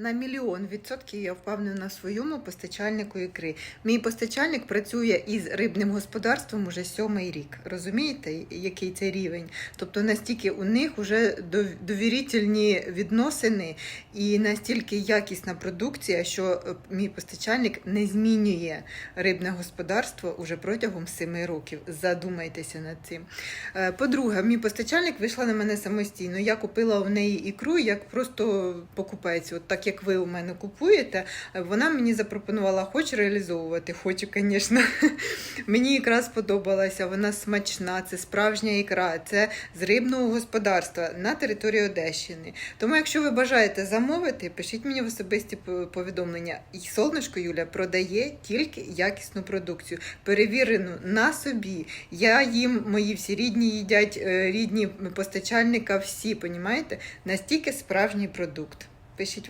На мільйон відсотків я впевнена на своєму постачальнику ікри. Мій постачальник працює із рибним господарством уже сьомий рік. Розумієте, який це рівень? Тобто настільки у них вже довірительні відносини і настільки якісна продукція, що е, мій постачальник не змінює рибне господарство уже протягом семи років. Задумайтеся над цим. Е, По-друге, мій постачальник вийшла на мене самостійно. Я купила в неї ікру як просто покупець. От так як ви у мене купуєте, вона мені запропонувала, хоч реалізовувати, хочу, звісно. Мені ікра сподобалася, вона смачна, це справжня ікра, це з рибного господарства на території Одещини. Тому, якщо ви бажаєте замовити, пишіть мені в особисті повідомлення. І сонечко Юля продає тільки якісну продукцію, перевірену на собі. Я їм, мої всі рідні їдять, е, рідні постачальника, всі, понімаєте? Настільки справжній продукт. Пишіть